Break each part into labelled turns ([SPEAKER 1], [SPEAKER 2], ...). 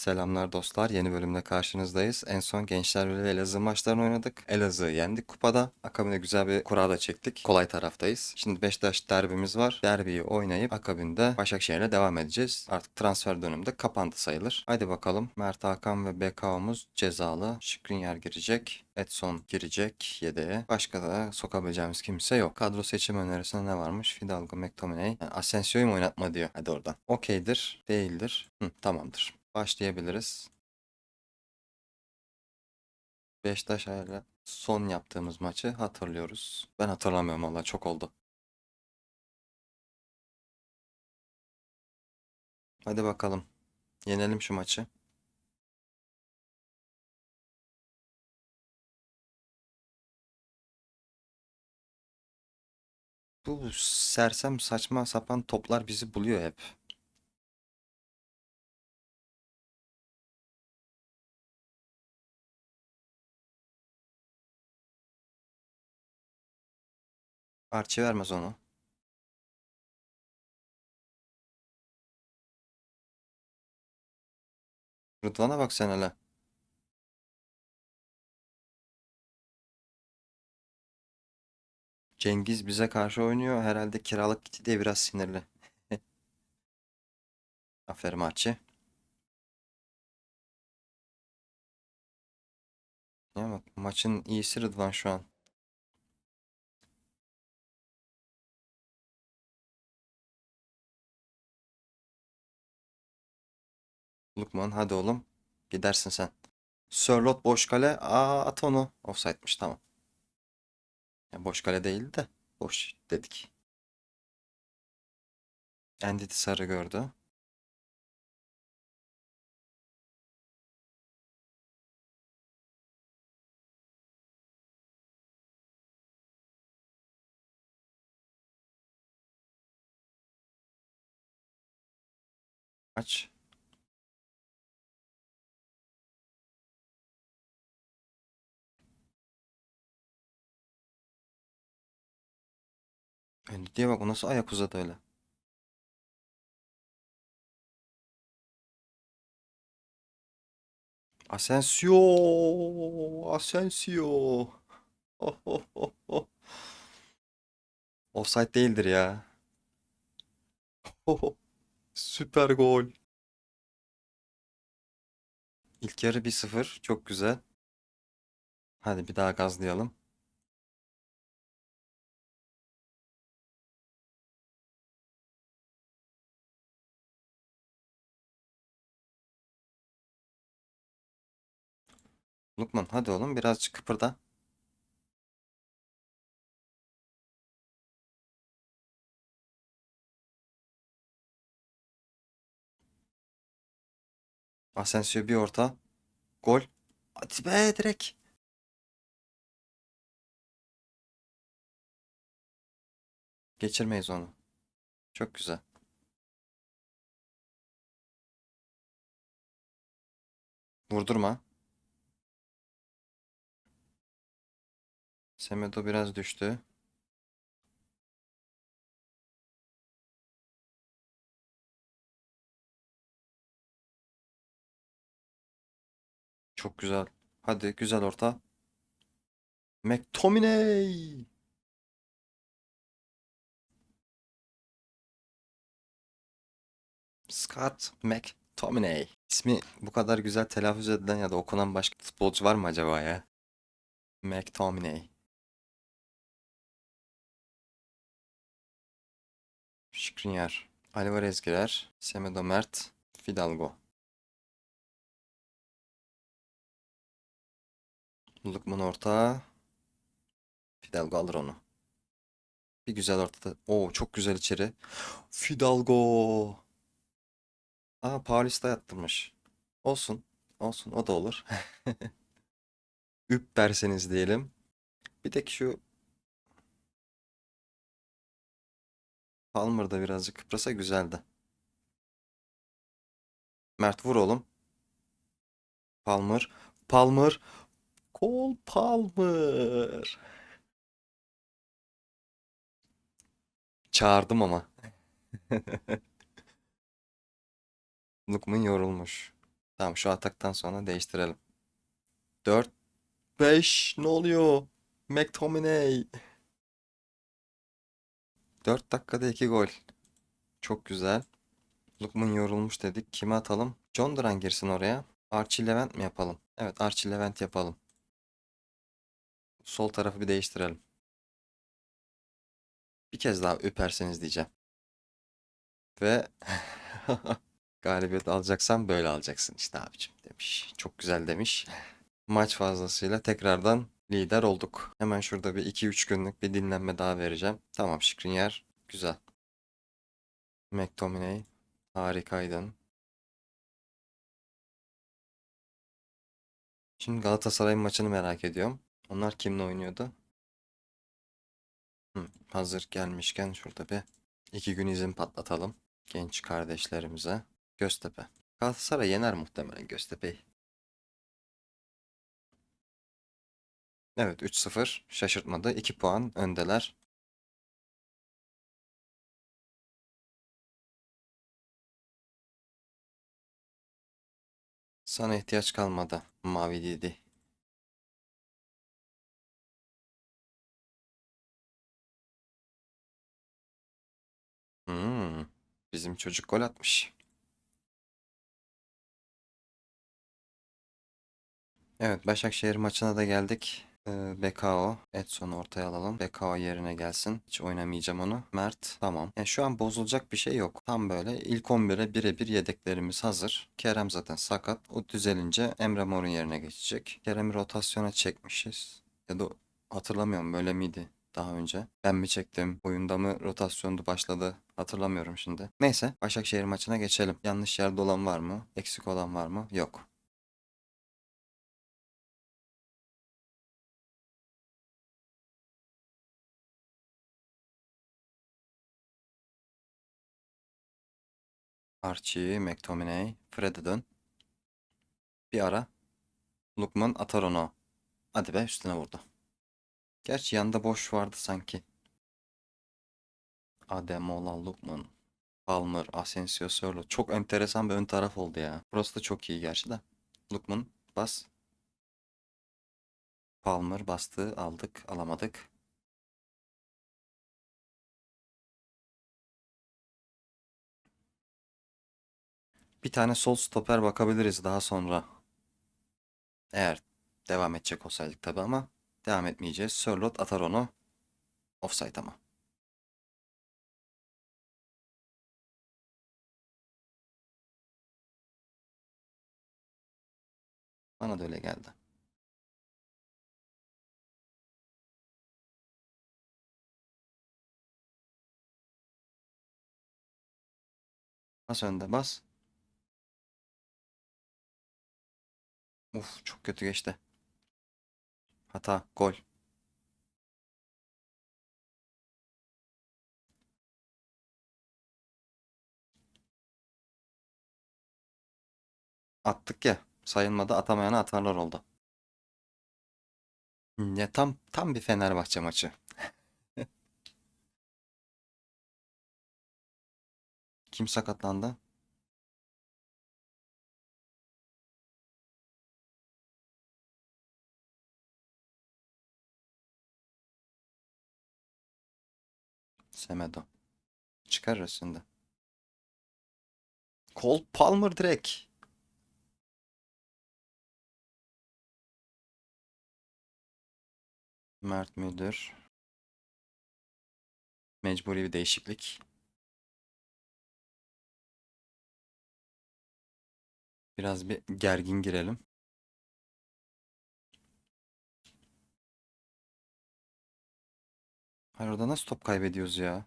[SPEAKER 1] Selamlar dostlar. Yeni bölümde karşınızdayız. En son Gençlerbirliği ve Elazığ maçlarını oynadık. Elazığ'ı yendik kupada. Akabinde güzel bir kura da çektik. Kolay taraftayız. Şimdi Beşiktaş derbimiz var. Derbiyi oynayıp akabinde Başakşehir'le devam edeceğiz. Artık transfer döneminde kapandı sayılır. Haydi bakalım. Mert Hakan ve BK'mız cezalı. Skriniar girecek. Edson girecek yedeğe. Başka da sokabileceğimiz kimse yok. Kadro seçim önerisinde ne varmış? Fidalgo, McTominay. Yani Asensio'yu mu oynatma diyor. Hadi oradan. Okeydir. Değildir. Hı, tamamdır. Başlayabiliriz. Beşiktaş ile son yaptığımız maçı hatırlıyoruz. Ben hatırlamıyorum valla çok oldu. Hadi bakalım. Yenelim şu maçı. Bu sersem saçma sapan toplar bizi buluyor hep. Archie vermez onu. Rıdvan'a bak sen hele. Cengiz bize karşı oynuyor. Herhalde kiralık gitti diye biraz sinirli. Aferin Archie. Ya bak maçın iyisi Rıdvan şu an. Lukman hadi oğlum. Gidersin sen. Sörlot boş kale. Aa at onu. Offside'miş tamam. Ya boş kale değildi de boş dedik. Endidi sarı gördü. Aç. Endidi'ye bak o nasıl ayak uzadı öyle. Asensio. Asensio. Oh, oh. Offside değildir ya. Süper gol. İlk yarı 1-0. Çok güzel. Hadi bir daha gazlayalım. Lukman hadi oğlum birazcık kıpırda. Asensio bir orta. Gol. Hadi be direkt. Geçirmeyiz onu. Çok güzel. Vurdurma. Semedo biraz düştü. Çok güzel. Hadi güzel orta. McTominay. Scott McTominay. İsmi bu kadar güzel telaffuz edilen ya da okunan başka futbolcu var mı acaba ya? McTominay. Skriniar. Alvarez girer. Semedo Mert. Fidalgo. Lukman orta. Fidalgo alır onu. Bir güzel ortada. Oo çok güzel içeri. Fidalgo. Aa Paulista yattırmış. Olsun. Olsun o da olur. Üp derseniz diyelim. Bir tek şu Palmer'da birazcık kıprasa güzeldi. Mert vur oğlum. Palmer. Palmer. Cole Palmer. Çağırdım ama. Lukman yorulmuş. Tamam şu ataktan sonra değiştirelim. 4 5 ne oluyor? McTominay. 4 dakikada 2 gol. Çok güzel. Lukman yorulmuş dedik. Kime atalım? John Duran girsin oraya. Archie Levent mi yapalım? Evet Archie Levent yapalım. Sol tarafı bir değiştirelim. Bir kez daha öperseniz diyeceğim. Ve galibiyet alacaksan böyle alacaksın işte abicim demiş. Çok güzel demiş. Maç fazlasıyla tekrardan lider olduk. Hemen şurada bir 2-3 günlük bir dinlenme daha vereceğim. Tamam Skriniar güzel. McTominay harikaydın. Şimdi Galatasaray'ın maçını merak ediyorum. Onlar kimle oynuyordu? Hı, hazır gelmişken şurada bir iki gün izin patlatalım. Genç kardeşlerimize. Göztepe. Galatasaray yener muhtemelen Göztepe'yi. Evet 3-0 şaşırtmadı. 2 puan öndeler. Sana ihtiyaç kalmadı Mavi Didi. Hmm, bizim çocuk gol atmış. Evet Başakşehir maçına da geldik. Ee, Bekao, Edson'u ortaya alalım. Bekao yerine gelsin. Hiç oynamayacağım onu. Mert, tamam. Yani şu an bozulacak bir şey yok. Tam böyle ilk 11'e birebir yedeklerimiz hazır. Kerem zaten sakat. O düzelince Emre Mor'un yerine geçecek. Kerem'i rotasyona çekmişiz. Ya da hatırlamıyorum böyle miydi daha önce? Ben mi çektim? Oyunda mı rotasyondu başladı? Hatırlamıyorum şimdi. Neyse Başakşehir maçına geçelim. Yanlış yerde olan var mı? Eksik olan var mı? Yok. Archie, McTominay, Fred'e dön. Bir ara. Lukman atar onu. Hadi be üstüne vurdu. Gerçi yanında boş vardı sanki. Ademola, Lukman, Palmer, Asensio, Sörloth. Çok enteresan bir ön taraf oldu ya. Burası da çok iyi gerçi de. Lukman bas. Palmer bastı. Aldık. Alamadık. Bir tane sol stoper bakabiliriz daha sonra. Eğer devam edecek olsaydık tabii ama devam etmeyeceğiz. Sörloth atar onu. Offside ama. Bana da öyle geldi. Bas önde bas. Uf çok kötü geçti. Hata gol. Attık ya. Sayılmadı atamayana atarlar oldu. Ya tam tam bir Fenerbahçe maçı. Kim sakatlandı? Semedo. Çıkarırız şimdi. Cole Palmer direkt. Mert Müldür. Mecburi bir değişiklik. Biraz bir gergin girelim. Hayır orada nasıl top kaybediyoruz ya?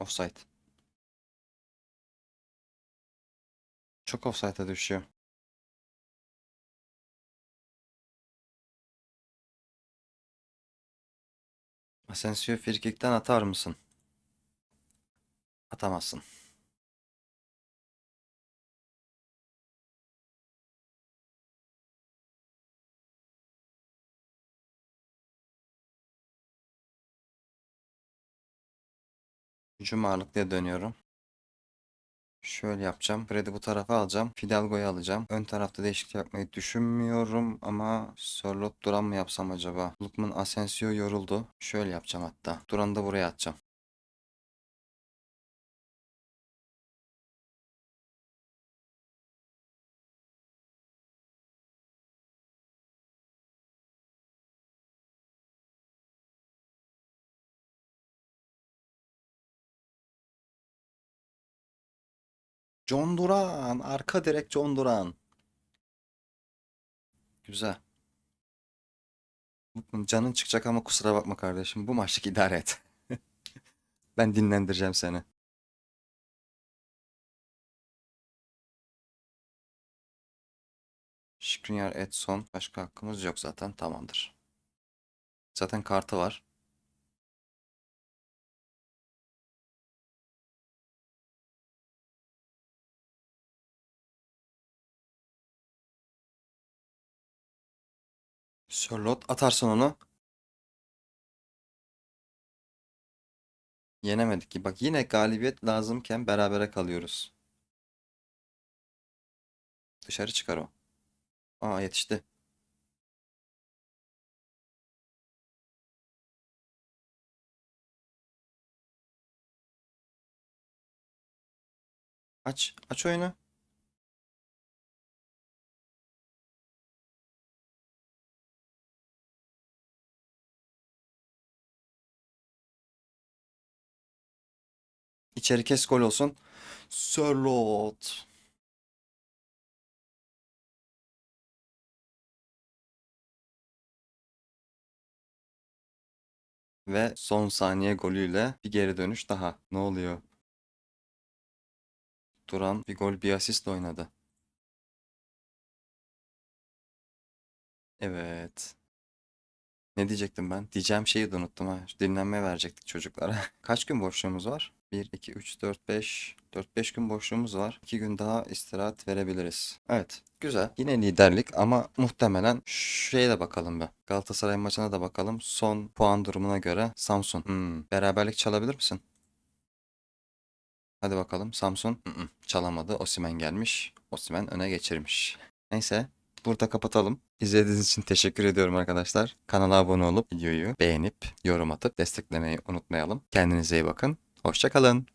[SPEAKER 1] Offside. Çok offside'a düşüyor. Asensio frikikten atar mısın? Atamazsın. Hücum ağırlıklıya dönüyorum. Şöyle yapacağım. Fred'i bu tarafa alacağım. Fidalgo'yu alacağım. Ön tarafta değişiklik yapmayı düşünmüyorum ama Sörlot Duran mı yapsam acaba? Lukman Asensio yoruldu. Şöyle yapacağım hatta. Duran'ı da buraya atacağım. John Duran. Arka direk John Duran. Güzel. Canın çıkacak ama kusura bakma kardeşim. Bu maçlık idare et. Ben dinlendireceğim seni. Skriniar, Edson. Başka hakkımız yok zaten. Tamamdır. Zaten kartı var. Sörlot atarsın onu. Yenemedik ki. Bak yine galibiyet lazımken berabere kalıyoruz. Dışarı çıkar o. Aa yetişti. Aç. Aç oyunu. İçeri kes gol olsun. Sörlot. Ve son saniye golüyle bir geri dönüş daha. Ne oluyor? Duran bir gol bir asistle oynadı. Evet. Ne diyecektim ben? Diyeceğim şeyi de unuttum ha. Dinlenme verecektik çocuklara. Kaç gün boşluğumuz var? 1, 2, 3, 4, 5. 4-5 gün boşluğumuz var. 2 gün daha istirahat verebiliriz. Evet. Güzel. Yine liderlik ama muhtemelen şeye de bakalım be. Galatasaray maçına da bakalım. Son puan durumuna göre Samsun. Hmm. Beraberlik çalabilir misin? Hadi bakalım. Samsun ı-ı, çalamadı. Osimhen gelmiş. Osimhen öne geçirmiş. Neyse. Burada kapatalım. İzlediğiniz için teşekkür ediyorum arkadaşlar. Kanala abone olup videoyu beğenip yorum atıp desteklemeyi unutmayalım. Kendinize iyi bakın. Hoşça kalın.